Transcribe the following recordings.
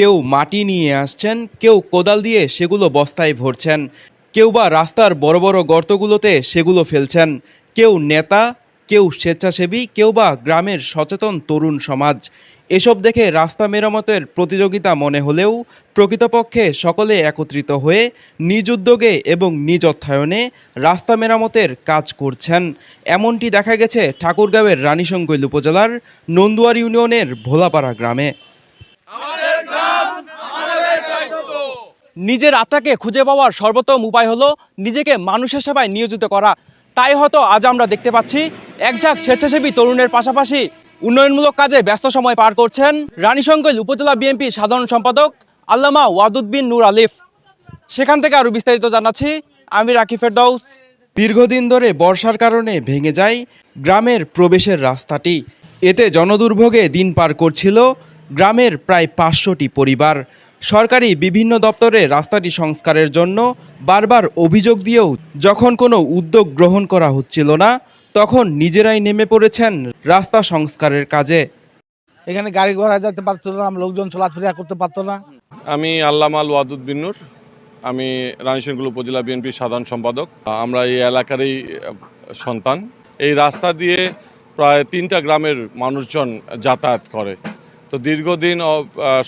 কেউ মাটি নিয়ে আসছেন, কেউ কোদাল দিয়ে সেগুলো বস্তায় ভরছেন, কেউ বা রাস্তার বড় বড় গর্তগুলোতে সেগুলো ফেলছেন, কেউ নেতা, কেউ স্বেচ্ছাসেবী, কেউ বা গ্রামের সচেতন তরুণ সমাজ। এসব দেখে রাস্তা মেরামতের প্রতিযোগিতা মনে হলেও প্রকৃতপক্ষে সকলে একত্রিত হয়ে নিজ উদ্যোগে এবং নিজ অর্থায়নে রাস্তা মেরামতের কাজ করছেন। এমনটি দেখা গেছে ঠাকুরগাঁওয়ের রানীশঙ্কৈল উপজেলার নন্দুয়ার ইউনিয়নের ভোলাপাড়া গ্রামে। নিজের আত্মাকে খুঁজে পাওয়ার সর্বোত্তম উপায় হলো নিজেকে মানুষের সেবায় নিয়োজিত করা। তাই হয়তো আজ আমরা দেখতে পাচ্ছি, একঝাক স্বেচ্ছাসেবী তরুণের পাশাপাশি উন্নয়নমূলক কাজে ব্যস্ত সময় পার করছেন রানীশঙ্কৈল উপজেলা বিএনপি সাধারণ সম্পাদক আল্লামা ওয়াদুদ বিন নূর আলিফ। সেখান থেকে আরও বিস্তারিত জানাচ্ছি, আমি রাকিফের ফেরদৌস। দীর্ঘদিন ধরে বর্ষার কারণে ভেঙে যায় গ্রামের প্রবেশের রাস্তাটি। এতে জনদুর্ভোগে দিন পার করছিল গ্রামের প্রায় পাঁচশোটি পরিবার সরকারি বিভিন্ন দপ্তরে রাস্তাটি সংস্কারের জন্য বারবার অভিযোগ দিয়েও যখন কোনো উদ্যোগ গ্রহণ করা হচ্ছিল না তখন নিজেরাই নেমে পড়েছেন রাস্তা সংস্কারের কাজে। এখানে গাড়ি ঘোড়া যেতে পারতো না লোকজন চলাফেরা করতে পারতো না। আমি আল্লামাল ওয়াদুদ বিন্নুর আমি রানীশঙ্কুল উপজেলা বিএনপির সাধারণ সম্পাদক। আমরা এই এলাকারই সন্তান। এই রাস্তা দিয়ে প্রায় তিনটা গ্রামের মানুষজন যাতায়াত করে। তো দীর্ঘদিন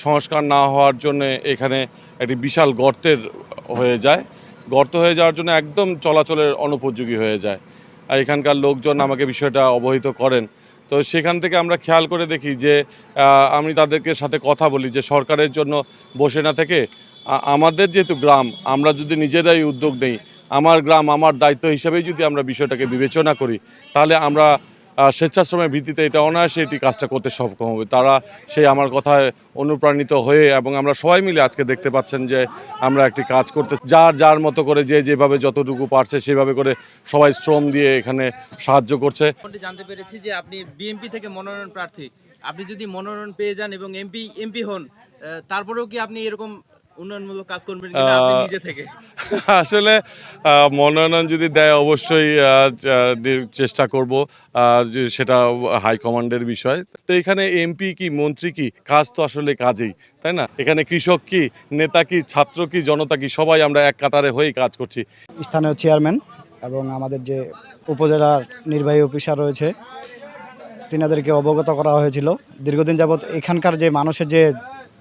সংস্কার না হওয়ার জন্য এখানে একটি বিশাল গর্তের হয়ে যায়। গর্ত হয়ে যাওয়ার জন্য একদম চলাচলের অনুপযোগী হয়ে যায়। আর এখানকার লোকজন আমাকে বিষয়টা অবহিত করেন। তো সেখান থেকে আমরা খেয়াল করে দেখি যে আমি তাদেরকে সাথে কথা বলি যে, সরকারের জন্য বসে না থেকে আমাদের যেহেতু গ্রাম, আমরা যদি নিজেরাই উদ্যোগ নেই, আমার গ্রাম, আমার দায়িত্ব হিসেবেই যদি আমরা বিষয়টাকে বিবেচনা করি, তাহলে আমরা স্বেচ্ছাশ্রমের ভিত্তিতে এটা অনায়াসে এটি কাজটা করতে সক্ষম হবে। তারা সেই আমার কথায় অনুপ্রাণিত হয়ে এবং আমরা সবাই মিলে আজকে দেখতে পাচ্ছেন যে আমরা একটি কাজ করতে যার যার মতো করে যে যেভাবে যতটুকু পারছে সেভাবে করে সবাই শ্রম দিয়ে এখানে সাহায্য করছে। জানতে পেরেছি যে আপনি বিএমপি থেকে মনোনয়ন প্রার্থী। আপনি যদি মনোনয়ন পেয়ে যান এবং এমপি এমপি হন তারপরেও কি আপনি এরকম উন্নয়নমূলক কাজ করবেন কিনা আপনি নিজে থেকে। আসলে মনোনয়ন যদি দেয় অবশ্যই চেষ্টা করব সেটা হাইকমান্ডের বিষয়। তো এখানে এমপি কি মন্ত্রী কি? কাজ তো আসলে কাজেই তাই না? এখানে কৃষক কি নেতা কি ছাত্র কি জনতা কি? সবাই আমরা এক কাতারে হয়েই কাজ করছি। স্থানীয় চেয়ারম্যান এবং আমাদের যে উপজেলার নির্বাহী অফিসার রয়েছে তিনাদেরকে অবগত করা হয়েছিল। দীর্ঘদিন যাবৎ এখানকার যে মানুষের যে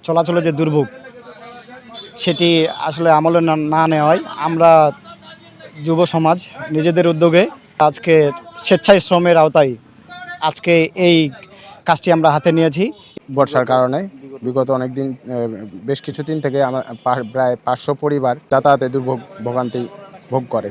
চলাচলের যে দুর্ভোগ সেটি আসলে আমলে না নেওয়ায় আমরা যুব সমাজ নিজেদের উদ্যোগে আজকে স্বেচ্ছায় শ্রমের আওতায় আজকে এই কাজটি আমরা হাতে নিয়েছি। বর্ষার কারণে বিগত অনেক দিন বেশ কিছুদিন থেকে আমার প্রায় পাঁচশো পরিবার যাতায়াতে দুর্ভোগ, ভোগান্তি ভোগ করে।